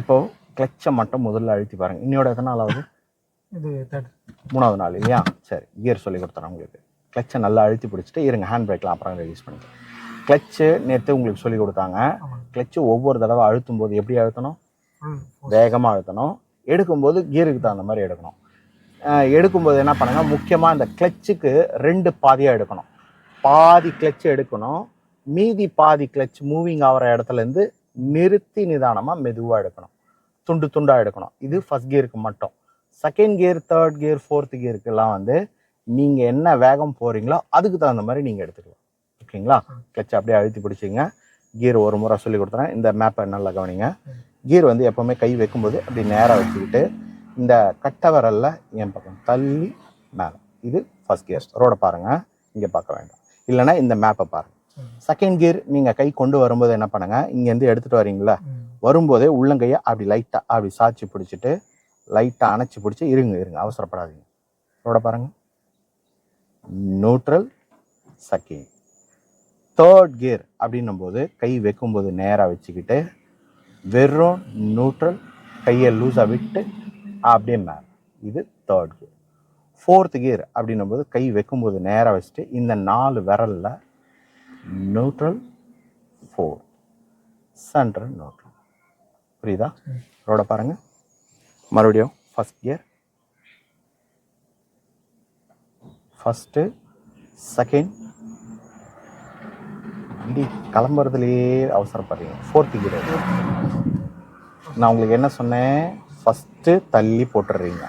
இப்போ கிளச்சை மட்டும் முதல்ல அழுத்தி பாருங்க. இன்னையோட எத்தனை நாளாவது இது மூணாவது நாள் இல்லையா? சரி கியர் சொல்லி கொடுத்துறேன் உங்களுக்கு. கிளச்சை நல்லா அழுத்தி பிடிச்சிட்டு இருங்க ஹேண்ட் பிரேக்கில் அப்புறம் ரிலீஸ் பண்ணிக்கலாம். கிளச்சு நேற்று உங்களுக்கு சொல்லி கொடுத்தாங்க. கிளச்சு ஒவ்வொரு தடவை அழுத்தும் போது எப்படி அழுத்தணும்? வேகமாக அழுத்தணும். எடுக்கும்போது கியருக்கு தகுந்த மாதிரி எடுக்கணும். எடுக்கும்போது என்ன பண்ணுங்க? முக்கியமாக இந்த கிளச்சுக்கு ரெண்டு பாதியாக எடுக்கணும். பாதி கிளச் எடுக்கணும். மீதி பாதி கிளச் மூவிங் ஆகிற இடத்துல இருந்து நிறுத்தி நிதானமாக மெதுவாக எடுக்கணும். துண்டு துண்டாக எடுக்கணும். இது ஃபர்ஸ்ட் கியருக்கு மட்டும். Second gear third gear fourth கியருக்கெல்லாம் வந்து நீங்கள் என்ன வேகம் போகிறீங்களோ அதுக்கு தகுந்த மாதிரி நீங்கள் எடுத்துக்கலாம். ஓகேங்களா? கிளச் அப்படியே அழுத்தி பிடிச்சிங்க. கியர் ஒரு முறை சொல்லி கொடுத்துறேன். இந்த மேப்பை நல்லா கவனிங்க. கியர் வந்து எப்போவுமே கை வைக்கும்போது அப்படி நேராக வச்சுக்கிட்டு இந்த கட்டை வரலில் என் பக்கம் தள்ளி மேலே. இது ஃபர்ஸ்ட் கியர் ரோடை பாருங்கள் இங்கே பார்க்க வேண்டாம். இல்லைன்னா இந்த மேப்பை பாருங்கள் செகண்ட் கியர் நீங்கள் கை கொண்டு வரும்போது என்ன பண்ணுங்க? இங்கேருந்து எடுத்துகிட்டு வரீங்களா? வரும்போதே உள்ளங்கையை அப்படி லைட்டாக அப்படி சாய்ச்சி பிடிச்சிட்டு லைட்டாக அணைச்சி பிடிச்சி இருங்க இருங்க. அவசரப்படாதீங்க. ரோட பாருங்க. நியூட்ரல் செகண்ட் தேர்ட் கியர் அப்படின்னும் போது கை வைக்கும்போது நேராக வச்சுக்கிட்டு வெறும் நியூட்ரல் கையை லூஸாக விட்டு அப்படியே மேலே. இது தேர்ட் கியர் ஃபோர்த் கியர் அப்படின்னும் போது கை வைக்கும்போது நேராக வச்சுட்டு இந்த நாலு விரலில் நியூட்ரல் ஃபோர் சென்ட்ரல் நியூட்ரல் புரியுதா? ரோட பாருங்க. மறுபடியும் ஃபஸ்ட் கியர் ஃபஸ்ட்டு செகண்ட் வண்டி கிளம்புறதுலேயே அவசரப்படுறீங்க. ஃபோர்த்து கியர் நான் உங்களுக்கு என்ன சொன்னேன்? ஃபஸ்ட்டு தள்ளி போட்டுடுறீங்க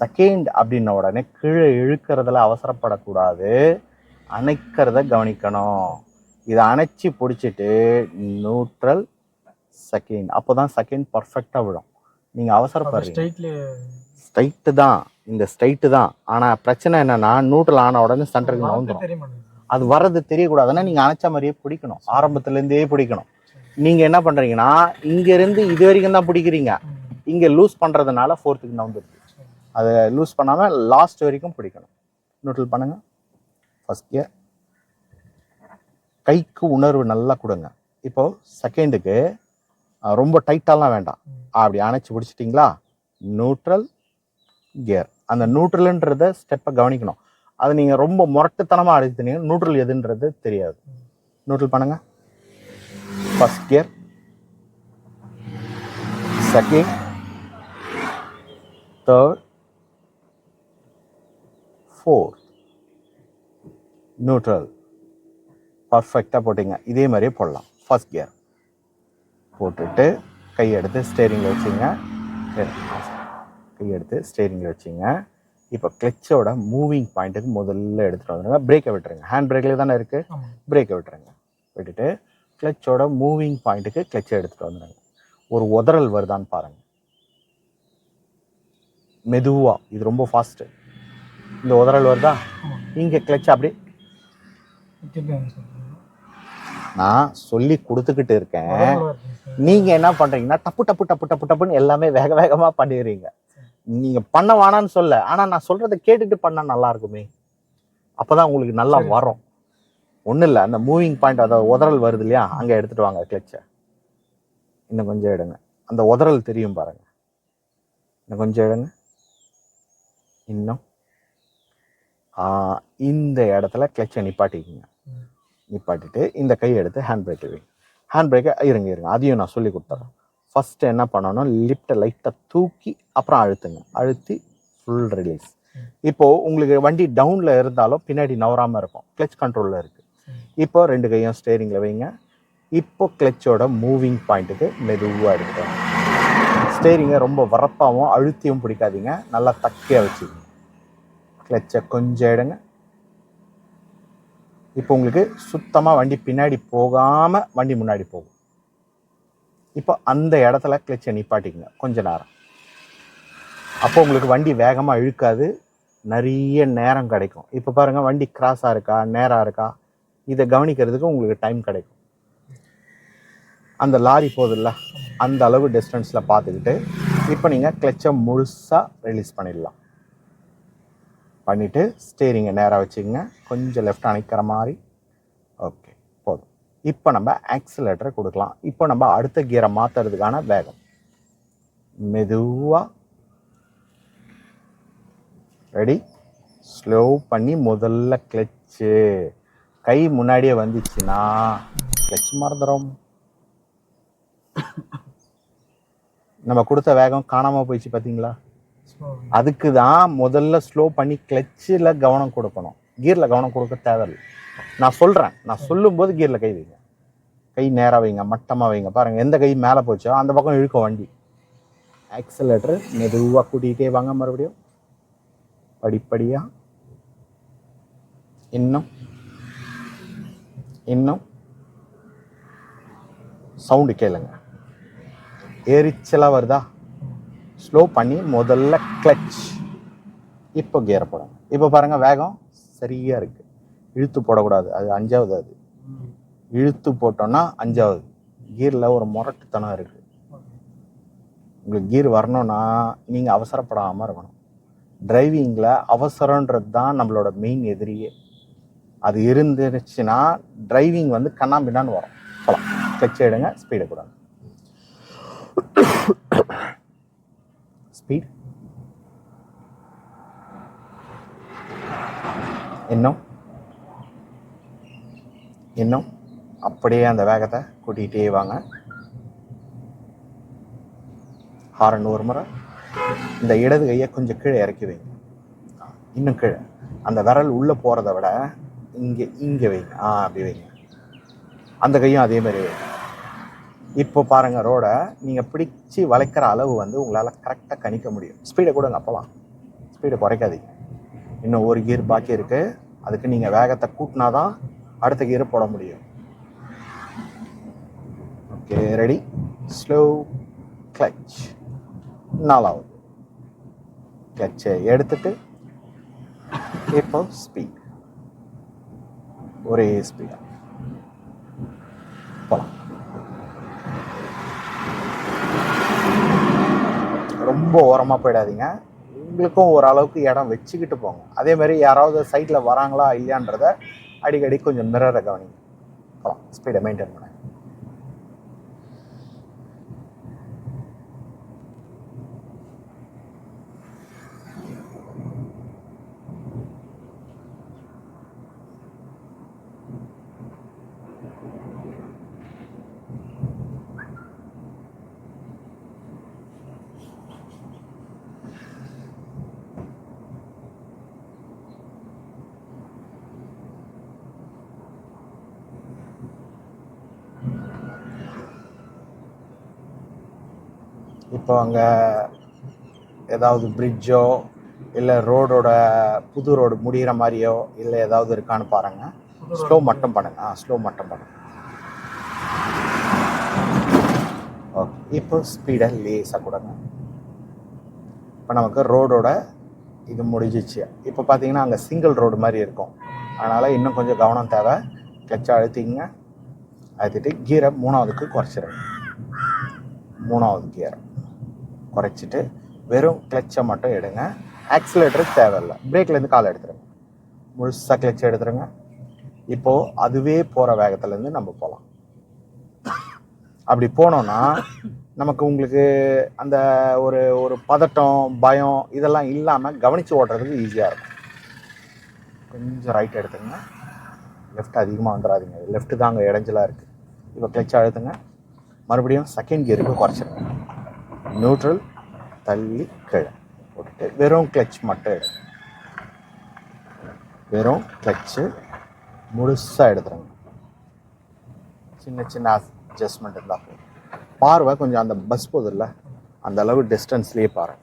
செகண்ட் அப்படின்ன உடனே கீழே இழுக்கிறதுல அவசரப்படக்கூடாது. அணைக்கிறத கவனிக்கணும். இதை அணைச்சி பிடிச்சிட்டு நியூட்ரல் செகண்ட் அப்போ தான் செகண்ட் பர்ஃபெக்டாக விழும் நீங்கள் அவசரப்படுறீங்க ஸ்ட்ரைட்ல ஸ்ட்ரைட்டு தான். இந்த ஸ்ட்ரைட்டு தான். ஆனால் பிரச்சனை என்னன்னா நியூட்ரல் ஆன உடனே சென்டருக்கு நவுந்துடும் அது வர்றது தெரியக்கூடாதுன்னா நீங்கள் அணைச்ச மாதிரியே பிடிக்கணும். ஆரம்பத்துலேருந்தே பிடிக்கணும். நீங்கள் என்ன பண்ணுறீங்கன்னா இங்கேருந்து இது வரைக்கும் தான் பிடிக்கிறீங்க. இங்கே லூஸ் பண்ணுறதுனால ஃபோர்த்துக்கு நவுந்துருது. அதை லூஸ் பண்ணாமல் லாஸ்ட் வரைக்கும் பிடிக்கணும். நியூட்ரல் பண்ணுங்க. ஃபர்ஸ்ட் கியர் கைக்கு உணர்வு நல்லா கொடுங்க. இப்போ செகண்டுக்கு ரொம்ப டைட்டாலாம் வேண்டாம். அப்படி அணைச்சி பிடிச்சிட்டிங்களா? நியூட்ரல் கியர் அந்த நியூட்ரல்ன்றத ஸ்டெப்பை கவனிக்கணும். அது நீங்கள் ரொம்ப முரட்டுத்தனமாக அழுத்தினீங்க நியூட்ரல் எதுன்றது தெரியாது. நியூட்ரல் பண்ணுங்க. First gear second third fourth neutral பர்ஃபெக்டாக போட்டிங்க. இதே மாதிரியே போடலாம். ஃபர்ஸ்ட் கியர் போட்டுட்டு கை எடுத்து ஸ்டேரிங்கில் வச்சுங்க. கை எடுத்து ஸ்டேரிங்கில் வச்சுங்க. இப்போ கிளச்சோட மூவிங் பாயிண்ட்டுக்கு முதல்ல எடுத்துகிட்டு வந்துடுங்க பிரேக்கை விட்டுருங்க. ஹேண்ட் பிரேக்கில் தானே இருக்குது பிரேக்கை விட்டுருங்க. விட்டுட்டு கிளச்சோட மூவிங் பாயிண்ட்டுக்கு கிளச்சை எடுத்துகிட்டு வந்துடுங்க ஒரு உதறல் வருதான்னு பாருங்க. மெதுவா. இது ரொம்ப ஃபாஸ்ட்டு இந்த உதறல் வருதா? இங்கே கிளச் அப்படியே. நான் சொல்லி கொடுத்துக்கிட்டு இருக்கேன். நீங்க என்ன பண்றீங்கன்னா டப்பு டப்பு டப்பு டப்பு டப்புன்னு எல்லாமே வேக வேகமா பண்ணிடுறீங்க. நீங்க பண்ண வேணான்னு சொல்ல. ஆனா நான் சொல்றதை கேட்டுட்டு பண்ணா நல்லா இருக்குமே. அப்பதான் உங்களுக்கு நல்லா. வரும். ஒண்ணும் இல்ல அந்த மூவிங் பாயிண்ட் அதாவது உதறல் வருது இல்லையா? அங்க எடுத்துட்டு வாங்க கிளச்ச. இன்னும் கொஞ்சம் எடுங்க. அந்த உதறல் தெரியும் பாருங்க. இன்னும் கொஞ்சம் எடுங்க. இன்னும். இந்த இடத்துல கிளச்சை நிப்பாட்டிக்கிங்க. நிப்பாட்டிட்டு இந்த கையை எடுத்து ஹேண்ட் பிரேக் வைங்க ஹேண்ட் பிரேக்கை இருங்க இருங்க. அதையும் நான் சொல்லி கொடுத்துட்றேன் ஃபஸ்ட்டு என்ன பண்ணணும் லிஃப்ட்டை லைட்டாக தூக்கி அப்புறம் அழுத்துங்க. அழுத்தி ஃபுல் ரிலீஸ் இப்போது உங்களுக்கு வண்டி டவுனில் இருந்தாலும் பின்னாடி நவராமல் இருக்கும். கிளச் கண்ட்ரோலில் இருக்குது இப்போ ரெண்டு கையும் ஸ்டேரிங்கில் வைங்க. இப்போ கிளச்சோட மூவிங் பாயிண்ட்டுக்கு மெதுவாக எடுத்துக்கோங்க. ஸ்டேரிங்கை ரொம்ப வரப்பாகவும் அழுத்தியும் பிடிக்காதீங்க. நல்லா தக்கையாக வச்சுக்கோங்க. கிளச்சை கொஞ்சம் எடுங்க. இப்போ உங்களுக்கு சுத்தமாக வண்டி பின்னாடி போகாமல் வண்டி முன்னாடி போகும். இப்போ அந்த இடத்துல கிளச்சை நிப்பாட்டிக்கங்க. கொஞ்ச நேரம். அப்போ உங்களுக்கு வண்டி வேகமாக இழுக்காது. நிறைய நேரம் கிடைக்கும். இப்போ பாருங்கள் வண்டி கிராஸாக இருக்கா நேராக இருக்கா? இதை கவனிக்கிறதுக்கு உங்களுக்கு டைம் கிடைக்கும். அந்த லாரி போகுதுல்ல அந்த அளவு டிஸ்டன்ஸில் பார்த்துக்கிட்டு இப்போ நீங்கள் கிளச்சை முழுசாக ரிலீஸ் பண்ணிடலாம். பண்ணிவிட்டு ஸ்டேரிங்கை நேராக வச்சுக்கோங்க. கொஞ்சம் லெஃப்ட் அணைக்கிற மாதிரி. ஓகே போதும். இப்போ நம்ம ஆக்சிலேட்டரை கொடுக்கலாம். இப்போ நம்ம அடுத்த கியரை மாற்றுறதுக்கான வேகம். மெதுவாக ரெடி ஸ்லோ பண்ணி முதல்ல கிளச்சு கை முன்னாடியே வந்துச்சுன்னா கிளச் மறந்துடும் நம்ம கொடுத்த வேகம் காணாமல் போயிடுச்சு பார்த்தீங்களா அதுக்கு தான் முதல்ல ஸ்லோ பண்ணி கிளச்சில் கவனம் கொடுக்கணும். கியரில் கவனம் கொடுக்க தேவையில்லை. நான் சொல்கிறேன் நான் சொல்லும்போது கியரில் கை வைங்க. கை நேராக வைங்க மட்டமாக வைங்க. பாருங்கள் எந்த கை மேலே போச்சோ அந்த பக்கம் இழுக்கும் வண்டி. ஆக்சலேட்டர் மெதுவாக கூட்டிகிட்டே வாங்க மறுபடியும். படிப்படியாக இன்னும். இன்னும். சவுண்டு கேளுங்க. எரிச்சலாக வருதா? ஸ்லோ பண்ணி முதல்ல கிளச் இப்போ கியரை போடணும். இப்போ பாருங்கள் வேகம் சரியாக இருக்குது இழுத்து போடக்கூடாது. அது அஞ்சாவது அது. இழுத்து போட்டோன்னா அஞ்சாவது. கீரில் ஒரு முரட்டுத்தனம் இருக்குது உங்களுக்கு கீர் வரணும்னா நீங்கள் அவசரப்படாமல் இருக்கணும். டிரைவிங்கில் அவசரன்றது தான் நம்மளோட மெயின் எதிரியே. அது இருந்துச்சுன்னா டிரைவிங் வந்து கண்ணாம்பின்னான்னு வரும். போகலாம் கிளச் எடுங்க ஸ்பீடை கூடாது. ஸ்பீட் இன்னும் இன்னும் அப்படியே அந்த வேகத்தை கூட்டிகிட்டே வாங்க. ஹாரன் ஒரு முறை. இந்த இடது கையை கொஞ்சம் கீழே இறக்கி வைங்க. இன்னும் கீழே. அந்த விரல் உள்ளே போகிறத விட இங்கே இங்கே வைங்க. ஆ அப்படி வைங்க. அந்த கையும் அதே மாதிரி வைங்க. இப்போ பாருங்கள் ரோடை நீங்கள் பிடிச்சி வளைக்கிற அளவு வந்து உங்களால் கரெக்டாக கணிக்க முடியும். ஸ்பீடை கொடுங்க அப்போலாம் ஸ்பீடை குறைக்காதீங்க. இன்னும் ஒரு கியர் பாக்கி இருக்குது அதுக்கு நீங்கள் வேகத்தை கூட்டினா தான் அடுத்த கியர் போட முடியும். ஓகே ரெடி ஸ்லோ கிளச் நாலாவது. கிளச்சை எடுத்துட்டு இப்போ ஸ்பீட் ஒரே ஸ்பீடாக போகலாம் ரொம்ப ஓரமாக போயிடாதீங்க. உங்களுக்கும் ஓரளவுக்கு இடம் வச்சுக்கிட்டு போங்க. அதே மாதிரி யாராவது சைட்டில் வராங்களா இல்லையான்றத அடிக்கடி கொஞ்சம் மிரரை கவனிங்க. ஸ்பீடை மெயின்டைன் பண்ணுங்கள் இப்போ அங்கே ஏதாவது பிரிட்ஜோ இல்லை ரோடோட புது ரோடு முடிகிற மாதிரியோ இல்லை ஏதாவது இருக்கான்னு பாருங்கள் ஸ்லோ மட்டும் பண்ணுங்கள் ஆ ஸ்லோ மட்டும் பண்ணுங்கள் ஓகே இப்போ ஸ்பீடை லேசாக கொடுங்க. இப்போ நமக்கு ரோடோட இது முடிஞ்சிச்சு. இப்போ பார்த்தீங்கன்னா அங்கே சிங்கிள் ரோடு மாதிரி இருக்கும். அதனால் இன்னும் கொஞ்சம் கவனம் தேவை. கிளச்சை அழுத்திங்க அழுத்திட்டு கீரை மூணாவதுக்கு குறைச்சிருங்க. மூணாவது கீரை குறைச்சிட்டு வெறும் கிளச்சை மட்டும் எடுங்க. ஆக்சிலேட்டருக்கு தேவையில்லை பிரேக்லேருந்து கால் எடுத்துருங்க. முழுசாக கிளச்சை எடுத்துருங்க. இப்போது அதுவே போகிற வேகத்துலேருந்து நம்ம போகலாம் அப்படி போனோன்னா நமக்கு உங்களுக்கு அந்த ஒரு ஒரு பதட்டம் பயம் இதெல்லாம் இல்லாமல் கவனித்து ஓட்டுறதுக்கு ஈஸியாக இருக்கும். கொஞ்சம் ரைட் எடுத்துங்க லெஃப்ட் அதிகமாக வந்துடாதீங்க லெஃப்ட் தான் அங்கே இடைஞ்சலாக இருக்குது இப்போ கிளச் அழுத்துங்க. மறுபடியும் செகண்ட் கியருக்கு குறைச்சிருங்க. நியூட்ரல் தள்ளி கிழ. போட்டுட்டு வெறும் கிளச் மட்டும் எடு வெறும் கிளச்சு முழுசாக எடுத்துருங்க. சின்ன சின்ன அட்ஜஸ்ட்மெண்ட் இருந்தால் போதும். பார்வை கொஞ்சம் அந்த பஸ் போகுதுல்ல அந்த அளவு டிஸ்டன்ஸ்லேயே பாரு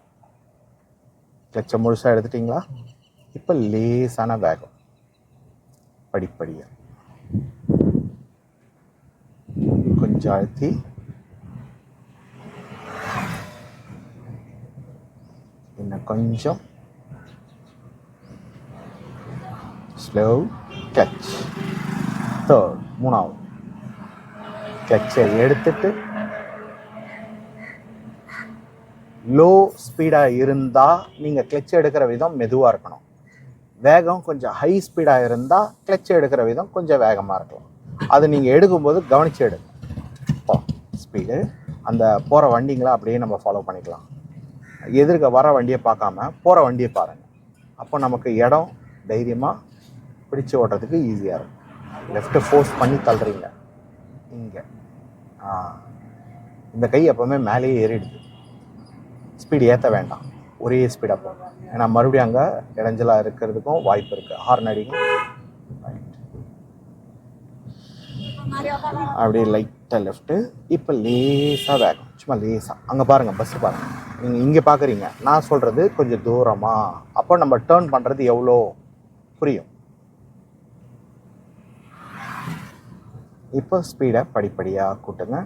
கிளச்சை முழுசாக எடுத்துட்டிங்களா? இப்போ லேசான வேகம். படிப்படியாக கொஞ்சம் அழுத்தி கொஞ்சம் ஸ்லோ கிளச் தேர்ட் மூணாவது கிளச்சை எடுத்துட்டு லோ ஸ்பீடாக இருந்தால் நீங்கள் கிளச் எடுக்கிற விதம் மெதுவாக இருக்கணும். வேகம் கொஞ்சம் ஹை ஸ்பீடாக இருந்தால் கிளச் எடுக்கிற விதம் கொஞ்சம் வேகமாக இருக்கலாம். அது நீங்கள் எடுக்கும்போது கவனிச்சு எடுங்க. ஸ்பீடு அந்த போகிற வண்டிங்களை அப்படியே நம்ம ஃபாலோ பண்ணிக்கலாம். எதிர்க்க வர வண்டியை பார்க்காம போகிற வண்டியை பாருங்கள் அப்போ நமக்கு இடம் தைரியமாக பிடிச்சு ஓட்டுறதுக்கு ஈஸியாக இருக்கும். லெஃப்ட்டு ஃபோர்ஸ் பண்ணி தள்ளுறீங்க. இங்கே. இந்த கை எப்போவுமே மேலேயே ஏறிடுது. ஸ்பீடு ஏற்ற வேண்டாம். ஒரே ஸ்பீடாக போகும் ஏன்னா மறுபடியும் அங்கே இடைஞ்சலாக இருக்கிறதுக்கும் வாய்ப்பு இருக்குது ஹார்ன் அடிக்கும். அப்படியே லைட்டாக லெஃப்ட்டு இப்போ லேசாக வேகம் சும்மா லேசாக அங்கே பாருங்கள் பஸ்ஸு பாருங்கள் நீங்கள் இங்கே பார்க்குறீங்க நான் சொல்கிறது கொஞ்சம் தூரமாக அப்போ நம்ம டேர்ன் பண்ணுறது எவ்வளோ? புரியும்? இப்போ ஸ்பீடை படிப்படியாக கூட்டுங்க.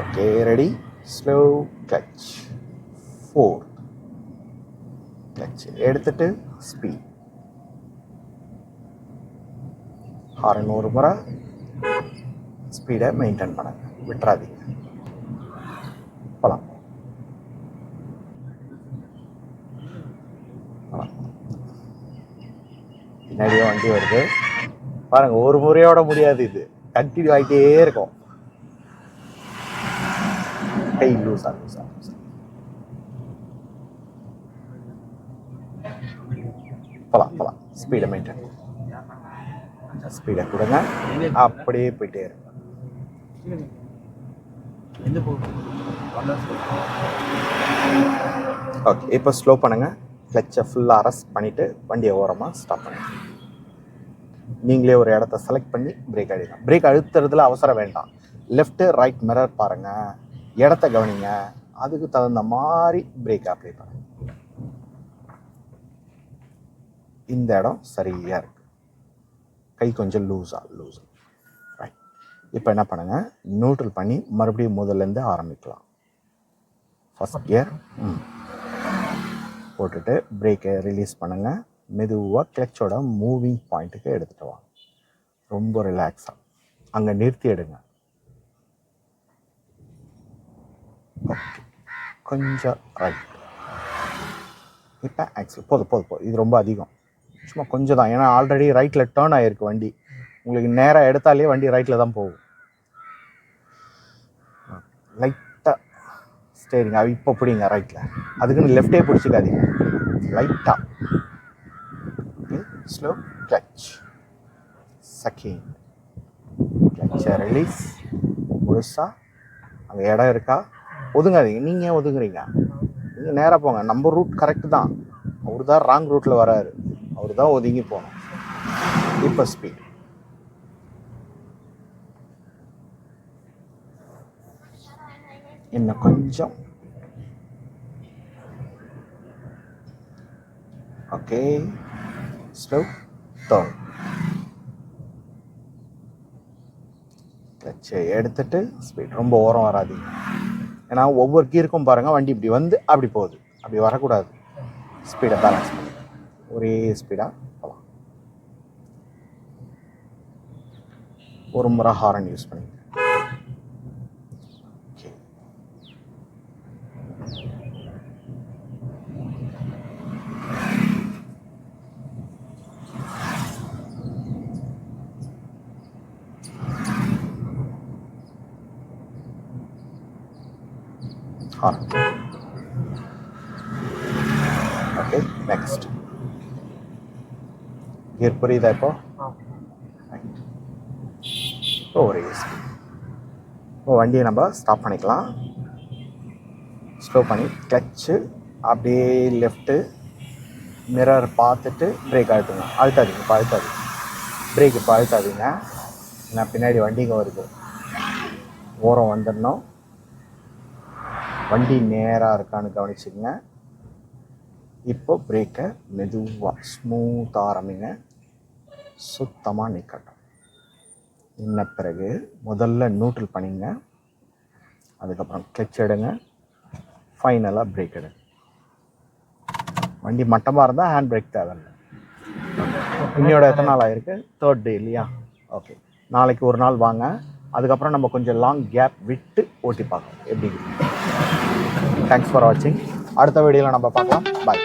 Okay ready slow clutch four clutch எடுத்துட்டு ஸ்பீட் ஹாரன் ஒரு முறை. ஸ்பீடை மெயின்டைன் பண்ணுங்க. விட்டுறாதீங்க. போலாம். பின்னாடியே வண்டி வருது. பாருங்க ஒரு முறையோட முடியாது இது. கண்டினியூ ஆகிட்டே இருக்கும். கை லூஸ் ஆகும் சார் போலாம் போலாம் ஸ்பீடை மெயின்டைன் ஸ்பீடை கொடுங்க. அப்படியே போயிட்டே போகும் ஓகே இப்போ ஸ்லோ பண்ணுங்க. கிளச்சை ஃபுல்லாக அரெஸ்ட் பண்ணிவிட்டு வண்டியை ஓரமாக ஸ்டாப் பண்ணுங்க. நீங்களே ஒரு இடத்த செலக்ட் பண்ணி பிரேக் அடிக்கலாம் பிரேக் அழுத்துறதுல அவசரம் வேண்டாம். லெஃப்ட்டு ரைட் மிரர் பாருங்க. இடத்த கவனிங்க. அதுக்கு தகுந்த மாதிரி பிரேக் அப்ளை பண்ணுங்க. இந்த இடம் சரியாக இருக்குது கை கொஞ்சம் லூஸாக லூஸ் ரைட் இப்போ என்ன பண்ணுங்க? நியூட்ரல் பண்ணி மறுபடியும் முதல்லேருந்து ஆரம்பிக்கலாம். ஃபஸ்ட் கியர் ம். போட்டுட்டு பிரேக்கை ரிலீஸ் பண்ணுங்க. மெதுவாக கிளச்சோட மூவிங் பாயிண்ட்டுக்கு எடுத்துகிட்டு வாங்க. ரொம்ப ரிலாக்ஸாக அங்கே நிறுத்தி எடுங்க. ஓகே கொஞ்சம் ரைட் இப்போ ஆக்சுவல் போதும் போதும் போதும். இது ரொம்ப அதிகம். சும்மா கொஞ்சம் தான். ஏன்னா ஆல்ரெடி ரைட்டில் டேர்ன் ஆகிருக்கு வண்டி. உங்களுக்கு நேராக எடுத்தாலே வண்டி ரைட்டில் தான் போகும். லைட்டாக ஸ்டேரிங் அது இப்போ பிடிங்க ரைட்டில் அதுக்குன்னு லெஃப்டே பிடிச்சிக்காதீங்க. லைட்டாக ஸ்லோ கிளச் செகண்ட் கிளச்சை ரிலீஸ் முழுசாக அங்கே இடம் இருக்கா? ஒதுங்காதீங்க. நீங்கள் ஏன் ஒதுங்குறீங்க? நீங்கள் நேராக போங்க. நம்ம ரூட் கரெக்டு தான். அவர் தான் ராங் ரூட்டில் வராரு. அவர் தான் ஒதுங்கி போகணும் இப்போ ஸ்பீட் இன்னும் கொஞ்சம். ஓகே ஸ்லோ டவுன் கிளச்சை எடுத்துட்டு ஸ்பீட் ரொம்ப ஓரம் வராதிங்க. ஏன்னா ஒவ்வொரு கீருக்கும் பாருங்கள் வண்டி இப்படி வந்து அப்படி போகுது. அப்படி வரக்கூடாது. ஸ்பீடை பேலன்ஸ் பண்ணி. ஒரே ஸ்பீடாக போகலாம். ஒரு முறை ஹாரன் யூஸ் பண்ணி okay horn okay next gear புரியுதா இப்போ. இப்போ ஒரே இப்போ வண்டியை நம்ம ஸ்டாப் பண்ணிக்கலாம். ஸ்லோ பண்ணி கிளச்சு அப்படியே லெஃப்ட்டு மிரர் பார்த்துட்டு பிரேக் அழுத்துங்க. அழுத்தாதீங்க இப்போ அழுத்தாதீங்க. பிரேக் இப்போ அழுத்தாதீங்க. ஏன்னா பின்னாடி வண்டிங்க வருது. ஓரம் வந்துடணும். வண்டி நேராக இருக்கான்னு கவனிச்சுங்க இப்போ பிரேக்கை மெதுவாக ஸ்மூத்தாக ஆரம்பிங்க. சுத்தமாக நிற்கட்டும் நின்ன பிறகு முதல்ல நியூட்ரல் பண்ணிங்க. அதுக்கப்புறம் கிளச் எடுங்க. ஃபைனலாக பிரேக் எடுங்க. வண்டி மட்டமாக இருந்தால் ஹேண்ட் பிரேக் தேவையில்லை. இன்னையோட எத்தனை நாள் ஆயிருக்கு? தேர்ட் டே இல்லையா? ஓகே நாளைக்கு ஒரு நாள் வாங்க. அதுக்கப்புறம் நம்ம கொஞ்சம் லாங் கேப் விட்டு ஓட்டி பார்க்கலாம். எப்படி தேங்க்ஸ் ஃபார் வாட்சிங் அடுத்த வீடியோவில் நம்ம பார்க்கலாம். பாய்